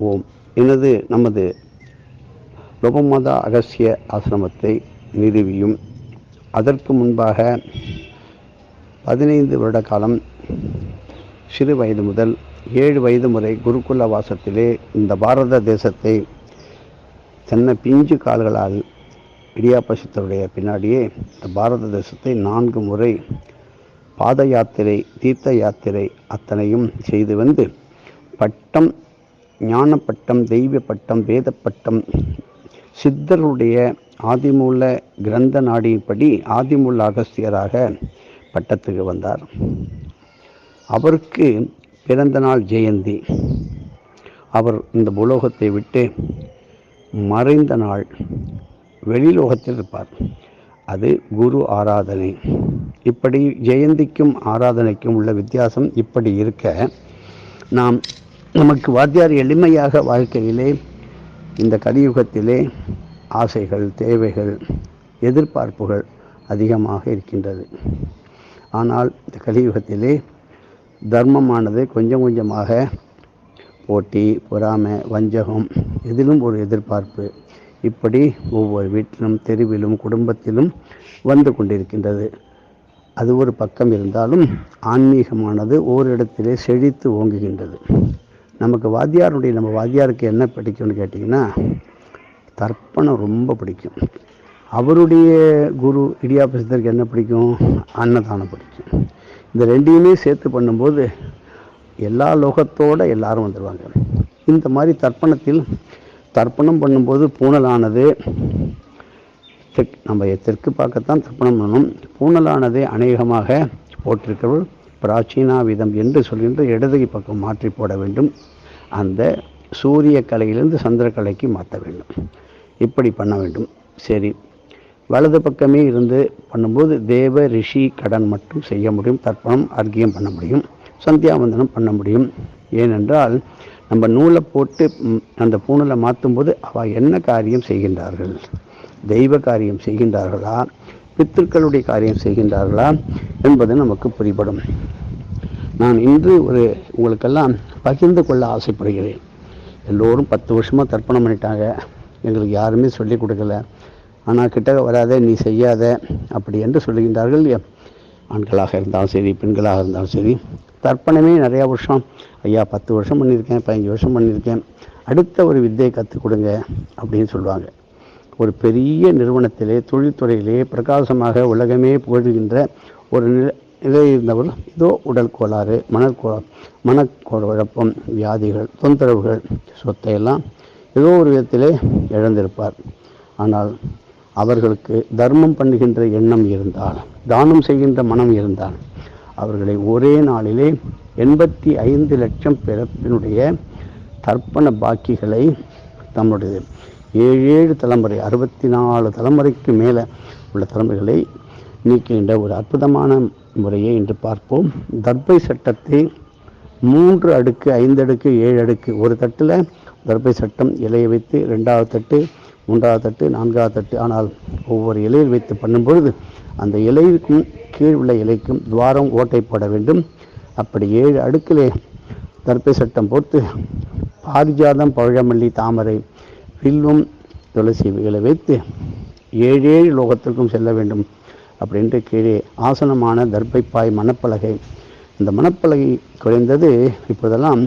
ஓம் எனது நமது லோபமாதா அகசிய ஆசிரமத்தை நிறுவியும். அதற்கு முன்பாக பதினைந்து வருட காலம் சிறு வயது முதல் ஏழு வயது முறை குருகுல வாசத்திலே இந்த பாரத தேசத்தை தன்னை பிஞ்சு கால்களால் இடியாபசித்தருடைய பின்னாடியே இந்த பாரத தேசத்தை நான்கு முறை பாத யாத்திரை தீர்த்த யாத்திரை அத்தனையும் செய்து வந்து பட்டம் ஞானப்பட்டம் தெய்வ பட்டம் வேத பட்டம் சித்தருடைய ஆதிமூல கிரந்த நாடியின்படி ஆதிமூல அகஸ்தியராக பட்டத்துக்கு வந்தார். அவருக்கு பிறந்த நாள் ஜெயந்தி. அவர் இந்த புலோகத்தை விட்டு மறைந்த நாள் வெளிலோகத்தில் இருப்பார். அது குரு ஆராதனை. இப்படி ஜெயந்திக்கும் ஆராதனைக்கும் உள்ள வித்தியாசம் இப்படி இருக்க நாம் நமக்கு வாத்தியார் எளிமையாக வாழ்க்கையிலே இந்த கலியுகத்திலே ஆசைகள் தேவைகள் எதிர்பார்ப்புகள் அதிகமாக இருக்கின்றது. ஆனால் இந்த கலியுகத்திலே தர்மமானது கொஞ்சம் கொஞ்சமாக போட்டி பொறாமை வஞ்சகம் இதிலும் ஒரு எதிர்பார்ப்பு இப்படி ஒவ்வொரு வீட்டிலும் தெருவிலும் குடும்பத்திலும் வந்து கொண்டிருக்கின்றது. அது ஒரு பக்கம் இருந்தாலும் ஆன்மீகமானது ஓரிடத்திலே செழித்து ஓங்குகின்றது. நமக்கு வாத்தியாருடைய நம்ம வாத்தியாருக்கு என்ன பிடிக்கும்னு கேட்டிங்கன்னா தர்ப்பணம் ரொம்ப பிடிக்கும். அவருடைய குரு இடியாபசத்திற்கு என்ன பிடிக்கும்? அன்னதானம் பிடிக்கும். இந்த ரெண்டையுமே சேர்த்து பண்ணும்போது எல்லா லோகத்தோட எல்லாரும் வந்துடுவாங்க இந்த மாதிரி தர்ப்பணத்தில் தர்ப்பணம் பண்ணும்போது பூனலானது தெற்கு நம்ம தெற்கு பார்க்கத்தான் தர்ப்பணம் பண்ணணும். பூனலானது அநேகமாக போட்டிருக்கிறவர்கள் பிராச்சீனா விதம் என்று சொல்கின்ற இடதுகை பக்கம் மாற்றி போட வேண்டும். அந்த சூரிய கலையிலிருந்து சந்திரக்கலைக்கு மாற்ற வேண்டும். இப்படி பண்ண வேண்டும். சரி. வலது பக்கமே இருந்து பண்ணும்போது தேவ ரிஷி கடன் மட்டும் செய்ய முடியும். தர்ப்பணம் அர்க்கியம் பண்ண முடியும். சந்தியாவந்தனம் பண்ண முடியும். ஏனென்றால் நம்ம நூலை போட்டு அந்த பூணலை மாற்றும்போது அவள் என்ன காரியம் செய்கின்றார்கள்? தெய்வ காரியம் செய்கின்றார்களா? பித்திருக்களுடைய காரியம் செய்கின்றார்களா என்பது நமக்கு புரிபடும். நான் இன்று ஒரு உங்களுக்கெல்லாம் பகிர்ந்து கொள்ள ஆசைப்படுகிறேன். எல்லோரும் பத்து வருஷமாக தர்ப்பணம் பண்ணிட்டாங்க. எங்களுக்கு யாருமே சொல்லிக் கொடுக்கல. ஆனால் கிட்ட வராத நீ செய்யாத அப்படி என்று சொல்லுகின்றார்கள். ஆண்களாக இருந்தாலும் சரி பெண்களாக இருந்தாலும் சரி. தர்ப்பணமே நிறையா வருஷம். ஐயா பத்து வருஷம் பண்ணியிருக்கேன் பதினஞ்சு வருஷம் பண்ணியிருக்கேன். அடுத்த ஒரு வித்தையை கற்றுக் கொடுங்க அப்படின்னு சொல்லுவாங்க. ஒரு பெரிய நிறுவனத்திலே தொழில்துறையிலே பிரகாசமாக உலகமே புகழ்கின்ற ஒரு நில நிலையில் இருந்தவர் இதோ உடல் கோளாறு மனக்கோ மனக்குழப்பம் வியாதிகள் தொந்தரவுகள் சொத்தையெல்லாம் ஏதோ ஒரு விதத்திலே இழந்திருப்பார். ஆனால் அவர்களுக்கு தர்மம் பண்ணுகின்ற எண்ணம் இருந்தால் தானம் செய்கின்ற மனம் இருந்தால் அவர்களை ஒரே நாளிலே எண்பத்தி ஐந்து லட்சம் பிறப்பினுடைய தர்ப்பண பாக்கிகளை தம்முடைய ஏழு ஏழு தலைமுறை அறுபத்தி நாலு தலைமுறைக்கு மேலே உள்ள தலைமுறைகளை நீக்குகின்ற ஒரு அற்புதமான முறையை இன்று பார்ப்போம். தர்பை சட்டத்தை மூன்று அடுக்கு ஐந்து அடுக்கு ஏழு அடுக்கு ஒரு தட்டில் தர்பை சட்டம் இலையை வைத்து ரெண்டாவது தட்டு மூன்றாவது தட்டு நான்காவது தட்டு ஆனால் ஒவ்வொரு இலையில் வைத்து பண்ணும்பொழுது அந்த இலைக்கும் கீழ் உள்ள இலைக்கும் துவாரம் ஓட்டை போட வேண்டும். அப்படி ஏழு அடுக்கிலே தர்பை சட்டம் போட்டு பாரிஜாதம் பழமல்லி தாமரை வில்வம் துளசி இவைகளை வைத்து ஏழு ஏழு லோகத்திற்கும் செல்ல வேண்டும். அப்படின்ட்டு கீழே ஆசனமான தர்பைப்பாய் மணப்பலகை. இந்த மணப்பலகை குறைந்தது இப்போதெல்லாம்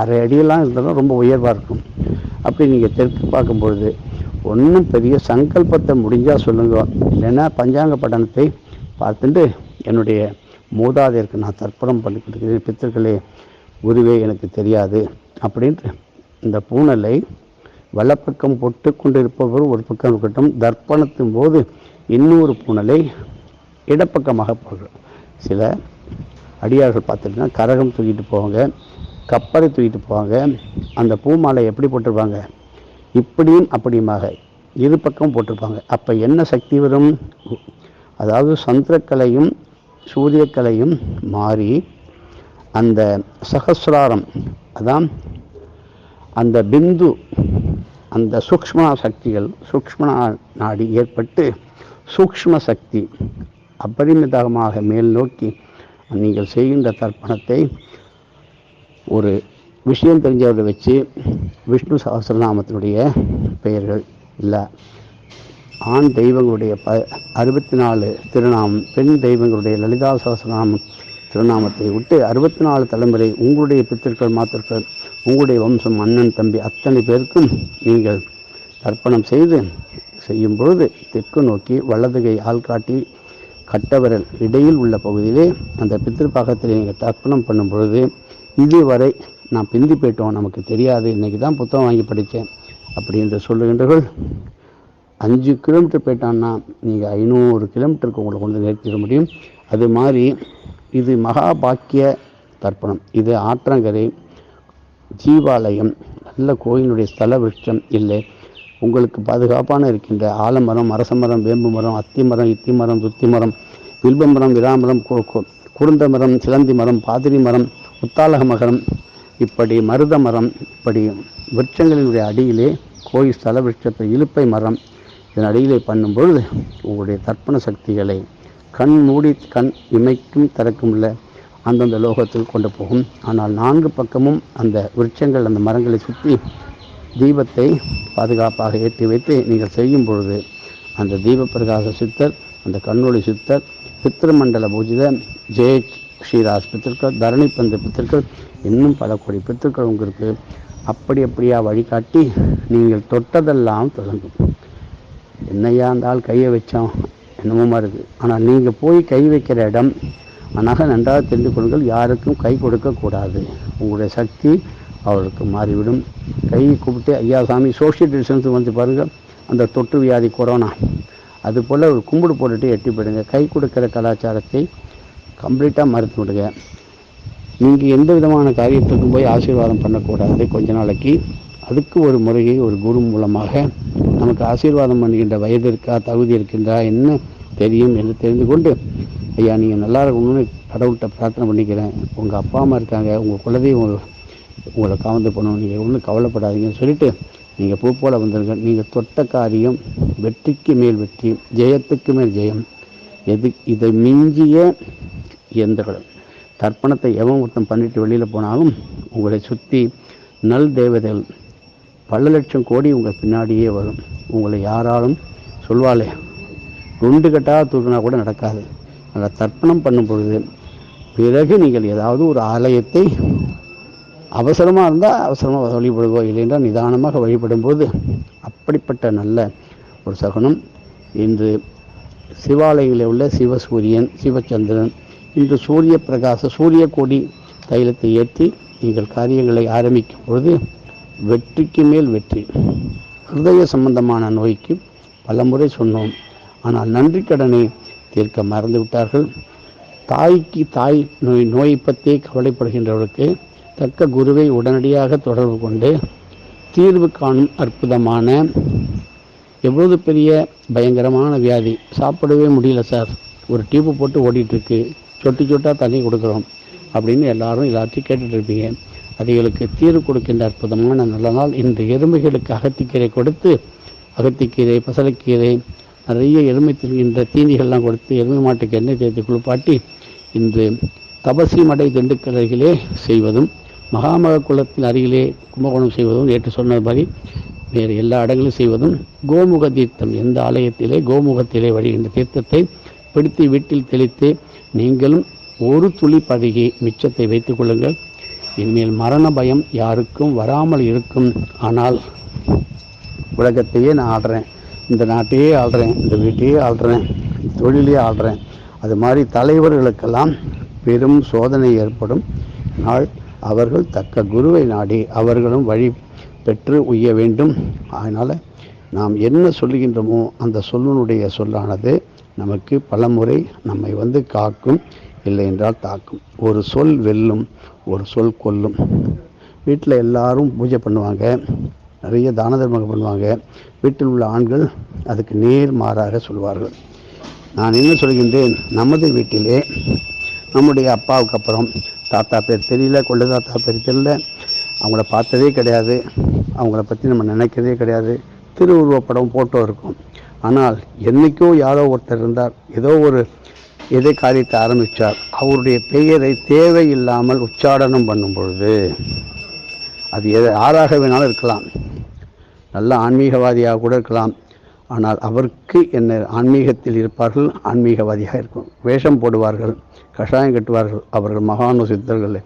அரை அடியெல்லாம் இருந்தாலும் ரொம்ப உயர்வாக இருக்கும். அப்படி நீங்கள் தெற்கு பார்க்கும்பொழுது ஒன்றும் பெரிய சங்கல்பத்தை முடிஞ்சால் சொல்லுங்க. இல்லைன்னா பஞ்சாங்க பட்டணத்தை பார்த்துட்டு என்னுடைய மூதாதையருக்கு நான் தர்ப்பணம் பண்ணி கொடுக்கிறேன். பித்தர்களே குருவே எனக்கு தெரியாது. அப்படின்ட்டு இந்த பூனலை வலப்பக்கம் பொட்டு கொண்டிருப்பவர் ஒரு பக்கம் இருக்கட்டும் தர்ப்பணத்தின் போது இன்னொரு புனலை இடப்பக்கமாக போடுறோம் சில அடியார்கள் பார்த்துட்டுனா கரகம் தூக்கிட்டு போவாங்க கப்பரை தூக்கிட்டு போவாங்க அந்த பூமாலை எப்படி போட்டிருப்பாங்க? இப்படியும் அப்படியுமாக இரு பக்கம் போட்டிருப்பாங்க. அப்போ என்ன சக்தி வரும்? அதாவது சந்திரக்கலையும் சூரியக்கலையும் மாறி அந்த சகசிராரம் அதான் அந்த பிந்து அந்த சூக்ஷ்ம சக்திகள் சூக்மனா நாடி ஏற்பட்டு சூக்ம சக்தி அபரிமிதமாக மேல் நோக்கி நீங்கள் செய்கின்ற தர்ப்பணத்தை ஒரு விஷயம் தெரிஞ்சவரை வச்சு விஷ்ணு சகசிரநாமத்தினுடைய பெயர்கள் இல்லை. ஆண் தெய்வங்களுடைய ப அறுபத்தி நாலு திருநாமம் பெண் தெய்வங்களுடைய லலிதா சகசிரநாமம் திருநாமத்தை விட்டு அறுபத்தி நாலு தலைமுறை உங்களுடைய பித்திருக்கள் மாத்திருக்கள் உங்களுடைய வம்சம் அண்ணன் தம்பி அத்தனை பேருக்கும் நீங்கள் தர்ப்பணம் செய்து செய்யும் பொழுது தெற்கு நோக்கி வலதுகை ஆள்காட்டி கட்டவரல் இடையில் உள்ள பகுதியிலே அந்த பித்திருப்பாகத்தில் நீங்கள் தர்ப்பணம் பண்ணும் பொழுது இதுவரை நான் பிந்தி போயிட்டோம் நமக்கு தெரியாது இன்னைக்கு தான் புத்தகம் வாங்கி படித்தேன் அப்படி என்று சொல்லுகின்றவர்கள் அஞ்சு கிலோமீட்டர் போயிட்டான்னா நீங்கள் ஐநூறு கிலோமீட்டருக்கு உங்களை கொண்டு நிறுத்திட முடியும். அது மாதிரி இது மகாபாக்கிய தர்ப்பணம். இது ஆற்றங்கரை ஜீவாலயம். நல்ல கோயிலுடைய ஸ்தல விருட்சம் இல்லை. உங்களுக்கு பாதுகாப்பான இருக்கின்ற ஆலமரம் அரசமரம் வேம்பு மரம் அத்தி மரம் இத்தி மரம் துத்தி மரம் வில்வ மரம் விராமரம் குருந்த மரம் சிலந்தி மரம் பாதிரி மரம் உத்தாலக மரம் இப்படி மருத மரம் இப்படி விருட்சங்களினுடைய அடியிலே கோயில் ஸ்தல விருட்சத்தை இலுப்பை மரம் இதன் அடியிலே பண்ணும் பொழுது உங்களுடைய தர்ப்பண சக்திகளை கண் மூடி கண் இமைக்கும் திறக்கும் உள்ள அந்தந்த லோகத்தில் கொண்டு போகும். ஆனால் நான்கு பக்கமும் அந்த விருட்சங்கள் அந்த மரங்களை சுற்றி தீபத்தை பாதுகாப்பாக ஏற்றி வைத்து நீங்கள் செய்யும் பொழுது அந்த தீப பிரகாச சித்தர் அந்த கண்ணொளி சித்தர் பித்திருமண்டல பூஜித ஜெய ஸ்ரீராஸ் பித்திருக்கள் தரணி பந்து பித்திருக்கள் இன்னும் பல கோடி பித்திருக்கள் உங்களுக்கு அப்படி அப்படியா வழிகாட்டி நீங்கள் தொட்டதெல்லாம் தொடங்கும். என்னையா அந்த ஆள் கையை வச்சோம் என்னமோமா இருக்குது ஆனால் நீங்கள் போய் கை வைக்கிற இடம் நகை நன்றாக தெரிந்து கொள்ளுங்கள். யாருக்கும் கை கொடுக்கக்கூடாது உங்களுடைய சக்தி அவருக்கு மாறிவிடும். கை கூப்பிட்டு ஐயா சாமி சோஷியல் டிஸ்டன்ஸ் வந்து பாருங்கள் அந்த தொற்று வியாதி கொரோனா. அது போல் ஒரு கும்பிடு போட்டுட்டு எட்டி போயிடுங்க. கை கொடுக்கிற கலாச்சாரத்தை கம்ப்ளீட்டாக மறுத்து விடுங்க. நீங்கள் எந்த விதமான காரியத்துக்கும் போய் ஆசீர்வாதம் பண்ணக்கூடாது. கொஞ்ச நாளைக்கு அதுக்கு ஒரு முறையை ஒரு குரு மூலமாக நமக்கு ஆசீர்வாதம் பண்ணுகின்ற வயது இருக்கா தகுதி இருக்கின்றா என்ன தெரியும் என்று தெரிந்து கொண்டு ஐயா நீங்கள் நல்லா இருக்கணும்னு கடவுள்கிட்ட பிரார்த்தனை பண்ணிக்கிறேன். உங்கள் அப்பா அம்மா இருக்காங்க. உங்கள் குலதெய்வம் உங்களை காவந்து பண்ணணும். நீங்கள் ஒன்றும் கவலைப்படாதீங்கன்னு சொல்லிட்டு நீங்கள் பூ போல வந்துருங்க. நீங்கள் தொட்ட காரியம் வெற்றிக்கு மேல் வெற்றி ஜெயத்துக்கு மேல் ஜெயம். எது இதை மிஞ்சிய இயந்திரம் தர்ப்பணத்தை எவன் ஒருத்தன் பண்ணிட்டு வெளியில் போனாலும் உங்களை சுற்றி நல் தேவதைகள் பல லட்சம் கோடி உங்கள் பின்னாடியே வரும். உங்களை யாராலும் சொல்வாளே. குண்டு கட்டாக தூக்கினா கூட நடக்காது. அந்த தர்ப்பணம் பண்ணும் பொழுது பிறகு நீங்கள் ஏதாவது ஒரு ஆலயத்தை அவசரமாக இருந்தால் அவசரமாக வழிபடுவோம் இல்லைன்றால் நிதானமாக வழிபடும்போது அப்படிப்பட்ட நல்ல ஒரு சகுனம் இன்று சிவாலயங்களில் உள்ள சிவசூரியன் சிவச்சந்திரன் இன்று சூரிய பிரகாச சூரிய கொடி தைலத்தை ஏற்றி நீங்கள் காரியங்களை ஆரம்பிக்கும் பொழுது வெற்றிக்கு மேல் வெற்றி. ஹிருதய சம்பந்தமான நோய்க்கு பலமுறை சொன்னோம். ஆனால் நன்றி கடனை தீர்க்க மறந்து விட்டார்கள் தாய்க்கு தாய் நோய் நோயை பற்றி கவலைப்படுகின்றவர்களுக்கு தக்க குருவை உடனடியாக தொடர்பு கொண்டு தீர்வு காணும் அற்புதமான எவ்வளவு பெரிய பயங்கரமான வியாதி. சாப்பிடவே முடியல சார். ஒரு டியூப்பு போட்டு ஓடிட்டுருக்கு சொட்டு சொட்டா தண்ணி கொடுக்குறோம் அப்படின்னு எல்லாரும் எல்லாத்தையும் கேட்டுட்ருப்பீங்க அதுகளுக்கு தீர்வு கொடுக்கின்ற அற்புதமான நல்ல நாள். இன்று எறும்புகளுக்கு அகத்திக்கீரை கொடுத்து அகத்திக்கீரை பசலைக்கீரை நிறைய எருமை தின்கின்ற தீனிகள்லாம் கொடுத்து எருமை மாட்டுக்கு எண்ணெய் தேய்த்து குளிப்பாட்டி இன்று தபசி மடை திண்டுக்கல் அருகிலே செய்வதும் மகாமக குளத்தின் அருகிலே கும்பகோணம் செய்வதும் நேற்று சொன்ன மாதிரி வேறு எல்லா இடங்களும் செய்வதும் கோமுக தீர்த்தம் எந்த ஆலயத்திலே கோமுகத்திலே வழிகின்ற தீர்த்தத்தை பிடித்து வீட்டில் தெளித்து நீங்களும் ஒரு துளி பதுகி மிச்சத்தை வைத்துக் கொள்ளுங்கள். இனிமேல் மரண பயம் யாருக்கும் வராமல் இருக்கும். ஆனால் உலகத்தையே நான் ஆடுறேன் இந்த நாட்டையே ஆள்றேன். இந்த வீட்டையே ஆள்றேன். தொழிலையே ஆள்றேன். அது மாதிரி தலைவர்களுக்கெல்லாம் பெரும் சோதனை ஏற்படும். நாள் அவர்கள் தக்க குருவை நாடி அவர்களும் வழி பெற்று உய்ய வேண்டும். அதனால் நாம் என்ன சொல்லுகின்றோமோ அந்த சொல்லினுடைய சொல்லானது நமக்கு பலமுறை நம்மை வந்து காக்கும். இல்லை என்றால் தாக்கும். ஒரு சொல் வெல்லும் ஒரு சொல் கொல்லும். வீட்டில் எல்லாரும் பூஜை பண்ணுவாங்க. நிறைய தான தர்மங்கள் பண்ணுவாங்க. வீட்டில் உள்ள ஆண்கள் அதுக்கு நேர் மாறாக சொல்வார்கள். நான் என்ன சொல்கின்றேன்? நமது வீட்டிலே நம்முடைய அப்பாவுக்கு அப்புறம் தாத்தா பேர் தெரியல கொள்ளு தாத்தா பேர் தெரியல. அவங்கள பார்த்ததே கிடையாது. அவங்கள பற்றி நம்ம நினைக்கிறதே கிடையாது. திருவுருவப்படம் ஃபோட்டோ இருக்கும். ஆனால் என்றைக்கோ யாரோ ஒருத்தர் இருந்தார். ஏதோ ஒரு எதை காரியத்தை ஆரம்பித்தார் அவருடைய பெயரை தேவையில்லாமல் உச்சாடனம் பண்ணும் பொழுது அது எது யாராக வேணாலும் இருக்கலாம். நல்ல ஆன்மீகவாதியாக கூட இருக்கலாம். ஆனால் அவருக்கு என்ன ஆன்மீகத்தில் இருப்பார்கள் ஆன்மீகவாதியாக இருக்கும். வேஷம் போடுவார்கள் கஷாயம் கட்டுவார்கள் அவர்கள் மகானு சித்தர்கள்.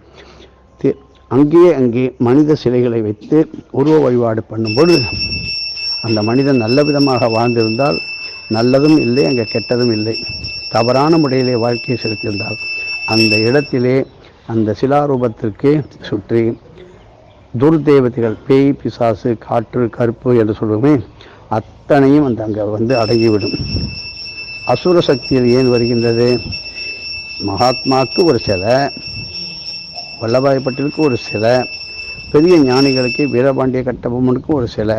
தி- அங்கேயே அங்கே மனித சிலைகளை வைத்து உருவ வழிபாடு பண்ணும்போது அந்த மனிதன் நல்ல விதமாக வாழ்ந்திருந்தால் நல்லதும் இல்லை அங்கே கெட்டதும் இல்லை. தவறான முறையிலே வாழ்க்கையை செலுத்தியிருந்தால் அந்த இடத்திலே அந்த சிலாரூபத்திற்கு சுற்றி துர்தேவதைகள் பேய் பிசாசு காற்று கருப்பு என்று சொல்லுவோமே அத்தனையும் அந்த அங்கே வந்து அடங்கிவிடும். அசுர சக்தியில் ஏன் வருகின்றது? மகாத்மாவுக்கு ஒரு சிலை வல்லபாய் பட்டேலுக்கு ஒரு சிலை பெரிய ஞானிகளுக்கு வீரபாண்டிய கட்டபொம்மனுக்கும் ஒரு சிலை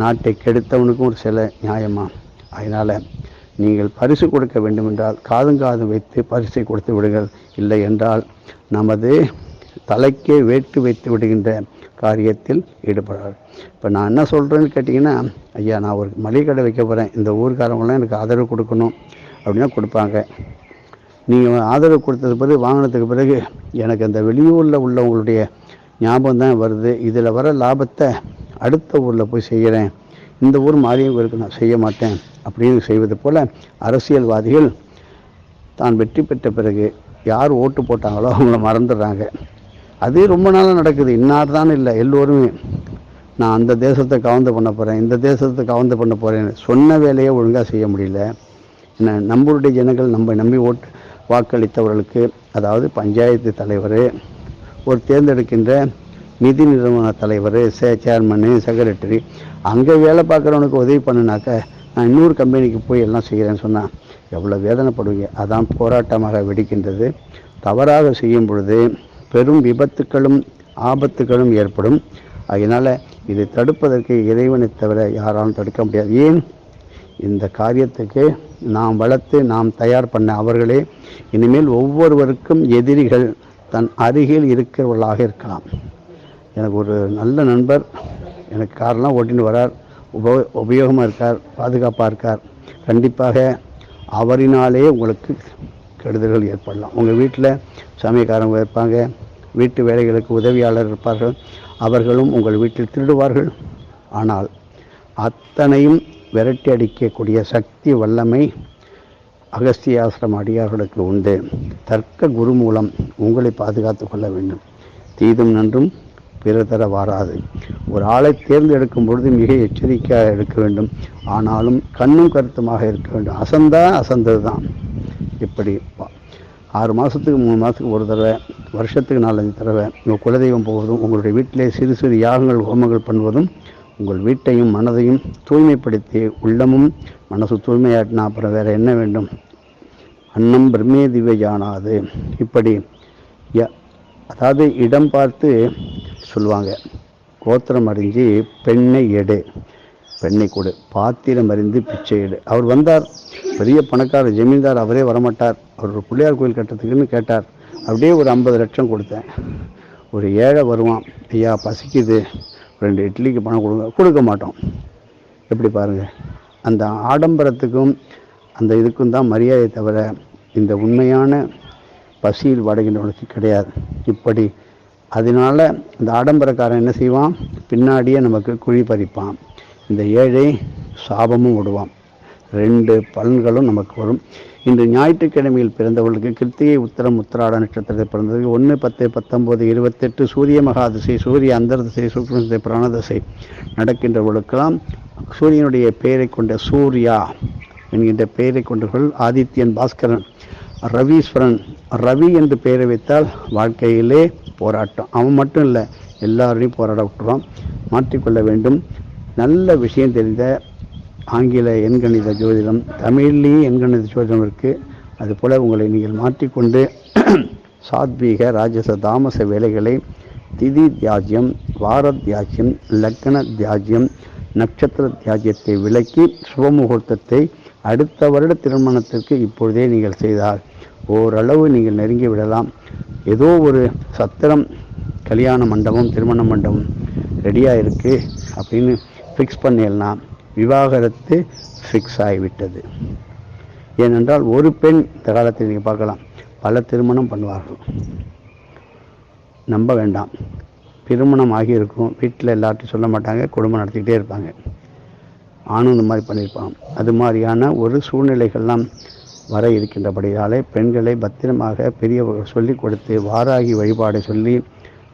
நாட்டை கெடுத்தவனுக்கும் ஒரு சிலை நியாயமா? அதனால் நீங்கள் பரிசு கொடுக்க வேண்டுமென்றால் காதும் காதும் வைத்து பரிசை கொடுத்து விடுங்கள். இல்லை என்றால் நமது தலைக்கே வேட்டு வைத்து விடுகின்ற காரியத்தில் ஈடுபடுவார் இப்போ நான் என்ன சொல்கிறேன்னு கேட்டிங்கன்னா ஐயா நான் ஒரு மளிகை கடை வைக்க போகிறேன் இந்த ஊருக்காரவங்களாம் எனக்கு ஆதரவு கொடுக்கணும் அப்படின்னா கொடுப்பாங்க. நீங்கள் ஆதரவு கொடுத்தது பிறகு வாங்கினதுக்கு பிறகு எனக்கு அந்த வெளியூரில் உள்ளவங்களுடைய ஞாபகம் தான் வருது. இதில் வர லாபத்தை அடுத்த ஊரில் போய் செய்கிறேன். இந்த ஊர் மாரியவங்களுக்கு நான் செய்ய மாட்டேன். அப்படின்னு செய்வது போல் அரசியல்வாதிகள் தான் வெற்றி பெற்ற பிறகு யார் ஓட்டு போட்டாங்களோ அவங்கள மறந்துடுறாங்க. அது ரொம்ப நாளாக நடக்குது. இன்னார் தான் இல்லை எல்லோருமே. நான் அந்த தேசத்தை கவர்ந்து பண்ண போகிறேன் இந்த தேசத்தை கவர்ந்து பண்ண போகிறேன் சொன்ன வேலையை ஒழுங்காக செய்ய முடியல. என்ன நம்மளுடைய ஜனங்கள் நம்ம நம்பி ஓட்டு வாக்களித்தவர்களுக்கு அதாவது பஞ்சாயத்து தலைவர் ஒரு தேர்ந்தெடுக்கின்ற நிதி நிறுவன தலைவர் சே சேர்மனு செக்ரட்டரி அங்கே வேலை பார்க்குறவனுக்கு உதவி பண்ணுனாக்க நான் இன்னொரு கம்பெனிக்கு போய் எல்லாம் செய்கிறேன்னு சொன்னால் எவ்வளோ வேதனைப்படுவீங்க? அதான் போராட்டமாக வெடிக்கின்றது. தவறாக செய்யும் பொழுது பெரும் விபத்துக்களும் ஆபத்துகளும் ஏற்படும். அதனால் இதை தடுப்பதற்கு இறைவனை தவிர யாராலும் தடுக்க முடியாது. ஏன்? இந்த காரியத்துக்கு நாம் வளர்த்து நாம் தயார் பண்ண அவர்களே இனிமேல் ஒவ்வொருவருக்கும் எதிரிகள் தன் அருகில் இருக்கிறவர்களாக இருக்கலாம். எனக்கு ஒரு நல்ல நண்பர் எனக்கு காரெல்லாம் ஓட்டின்னு வரார். உப உபயோகமாக இருக்கார் பாதுகாப்பாக இருக்கார் கண்டிப்பாக அவரினாலே உங்களுக்கு கெடுதல்கள் ஏற்படலாம். உங்கள் வீட்டில் சமயக்காரங்க இருப்பாங்க வீட்டு வேலைகளுக்கு உதவியாளர் இருப்பார்கள் அவர்களும் உங்கள் வீட்டில் திருடுவார்கள். ஆனால் அத்தனையும் விரட்டி அடிக்கக்கூடிய சக்தி வல்லமை அகஸ்தியாசிரம அடியார்களுக்கு உண்டு. தர்க்க குரு மூலம் உங்களை பாதுகாத்து கொள்ள வேண்டும். தீதும் நன்றும். பிறர் தர வாராது. ஒரு ஆளை தேர்ந்தெடுக்கும் பொழுது மிக எச்சரிக்கையாக எடுக்க வேண்டும். ஆனாலும் கண்ணும் கருத்துமாக இருக்க வேண்டும். அசந்தா அசந்தது தான் இப்படி ஆறு மாதத்துக்கு மூணு மாதத்துக்கு ஒரு தடவை வருஷத்துக்கு நாலஞ்சு தடவை உங்கள் குலதெய்வம் போவதும் உங்களுடைய வீட்டிலே சிறு சிறு யாகங்கள் ஹோமங்கள் பண்ணுவதும் உங்கள் வீட்டையும் மனதையும் தூய்மைப்படுத்தி உள்ளமும் மனசு தூய்மையாட்டினா அப்புறம் வேறு என்ன வேண்டும்? அன்னம் பிரம்மே திவ்யானாது இப்படி ய- அதாவது இடம் பார்த்து சொல்லுவாங்க. கோத்திரம் அறிஞ்சு பெண்ணை எடு பெண்ணை கொடு பாத்திரம் அறிந்து பிச்சை எடு. அவர் வந்தார். பெரிய பணக்காரர் ஜமீன்தார் அவரே வரமாட்டார். அவர் ஒரு பிள்ளையார் கோயில் கட்டுறதுக்குன்னு கேட்டார். அப்படியே ஒரு ஐம்பது லட்சம் கொடுத்தேன். ஒரு ஏழை வருவான். ஐயா பசிக்குது. ரெண்டு இட்லிக்கு பணம் கொடுங்க. கொடுக்க மாட்டோம். எப்படி பாருங்க. அந்த ஆடம்பரத்துக்கும் அந்த இதுக்கும் தான் மரியாதை தவிர இந்த உண்மையான பசியில் வாடுகின்றவனுக்கு கிடையாது. இப்படி அதனால இந்த ஆடம்பரக்காரன் என்ன செய்வான்? பின்னாடியே நமக்கு குழி பறிப்பான். இந்த ஏழை சாபமும் விடுவான். ரெண்டு பலன்களும் நமக்கு வரும். இன்று ஞாயிற்றுக்கிழமையில் பிறந்தவர்களுக்கு கிருத்திகை உத்தரம் உத்திராட நட்சத்திரத்தில் பிறந்தது ஒன்று பத்து பத்தொம்போது இருபத்தெட்டு சூரிய மகாதிசை சூரிய அந்தர்திசை சுக்ரதிசை பிராணதிசை நடக்கின்றவர்களுக்கெல்லாம் சூரியனுடைய பெயரை கொண்ட சூர்யா என்கின்ற பெயரை கொண்டவர்கள் ஆதித்யன் பாஸ்கரன் ரவீஸ்வரன் ரவி என்று பெயரை வைத்தால் வாழ்க்கையிலே போராட்டம். அவன் மட்டும் இல்லை எல்லாரையும் போராட விட்டுருவான் மாற்றிக்கொள்ள வேண்டும். நல்ல விஷயம் தெரிந்த ஆங்கில எண்கணித ஜோதிடம் தமிழ்லேயும் எண்கணித ஜோதிடம் இருக்குது அதுபோல் உங்களை நீங்கள் மாற்றிக்கொண்டு சாத்வீக ராஜச தாமச வேலைகளை திதி தியாஜ்யம் வார தியாஜ்யம் லக்ன தியாஜ்யம் நட்சத்திர தியாஜ்யத்தை விலக்கி சுபமுகூர்த்தத்தை அடுத்த வருட திருமணத்திற்கு இப்பொழுதே நீங்கள் செய்தால் ஓரளவு நீங்கள் நெருங்கி விடலாம். ஏதோ ஒரு சத்திரம் கல்யாண மண்டபம் திருமண மண்டபம் ரெடியாக இருக்குது அப்படின்னு ஃபிக்ஸ் பண்ணிடலாம். விவாகரத்து ஃபிக்ஸ் ஆகிவிட்டது. ஏனென்றால் ஒரு பெண் இந்த காலத்தில் நீங்கள் பார்க்கலாம் பல திருமணம் பண்ணுவார்கள். நம்ப வேண்டாம். திருமணம் ஆகியிருக்கும். வீட்டில் எல்லார்ட்டையும் சொல்ல மாட்டாங்க குடும்பம் நடத்திக்கிட்டே இருப்பாங்க. ஆணும் இந்த மாதிரி பண்ணியிருப்பான் அது மாதிரியான ஒரு சூழ்நிலைகள்லாம் வர இருக்கின்றபடியாலே பெண்களை பத்திரமாக பெரிய சொல்லிக் கொடுத்து வாராகி வழிபாடு சொல்லி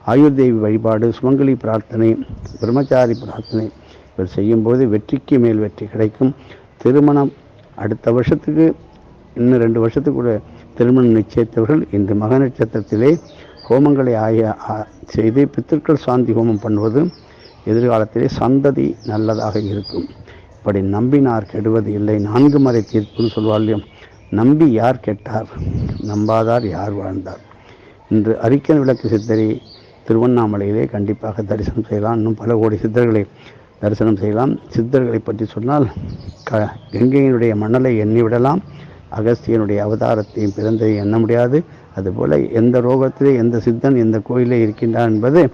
ஆயுர்தேவி வழிபாடு சுமங்கலி பிரார்த்தனை பிரம்மச்சாரி பிரார்த்தனை இவர் செய்யும்போது வெற்றிக்கு மேல் வெற்றி கிடைக்கும். திருமணம் அடுத்த வருஷத்துக்கு இன்னும் ரெண்டு வருஷத்துக்குள்ள திருமணம் நிச்சயித்தவர்கள் இன்று மக நட்சத்திரத்திலே ஹோமங்களை ஆய ஆ- செய்து பித்திருக்கள் சாந்தி ஹோமம் பண்ணுவது எதிர்காலத்திலே சந்ததி நல்லதாக இருக்கும். இப்படி நம்பினார் கெடுவது இல்லை. நான்கு மறை தீர்ப்புன்னு சொல்வாள்லையும் நம்பி யார் கெட்டார்? நம்பாதார் யார் வாழ்ந்தார்? இன்று அரிக்கன் விளக்கு சித்தரை திருவண்ணாமலையிலே கண்டிப்பாக தரிசனம் செய்யலாம். இன்னும் பல கோடி சித்தர்களை தரிசனம் செய்யலாம். சித்தர்களை பற்றி சொன்னால் க கங்கையினுடைய மணலை எண்ணிவிடலாம். அகஸ்தியனுடைய அவதாரத்தையும் பிறந்ததையும் எண்ண முடியாது. அதுபோல் எந்த ரோகத்திலே எந்த சித்தன் எந்த கோயிலே இருக்கின்றான் என்பது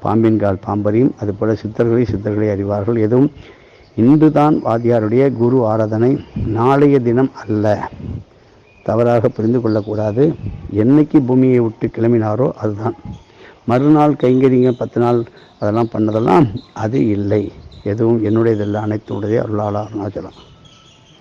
பாம்பின் கால் பாம்பரையும் அதுபோல் சித்தர்களை சித்தர்களை அறிவார்கள். எதுவும் இன்றுதான் வாத்தியாருடைய குரு ஆராதனை நாளைய தினம் அல்ல. தவறாக புரிந்து கொள்ளக்கூடாது. என்னைக்கு பூமியை விட்டு கிளம்பினாரோ அதுதான். மறுநாள் கைங்கரிங்க பத்து நாள் அதெல்லாம் பண்ணதெல்லாம் அது இல்லை. எதுவும் என்னுடையதல்ல அனைத்துடைய அருளாளர் அருணாச்சலம்.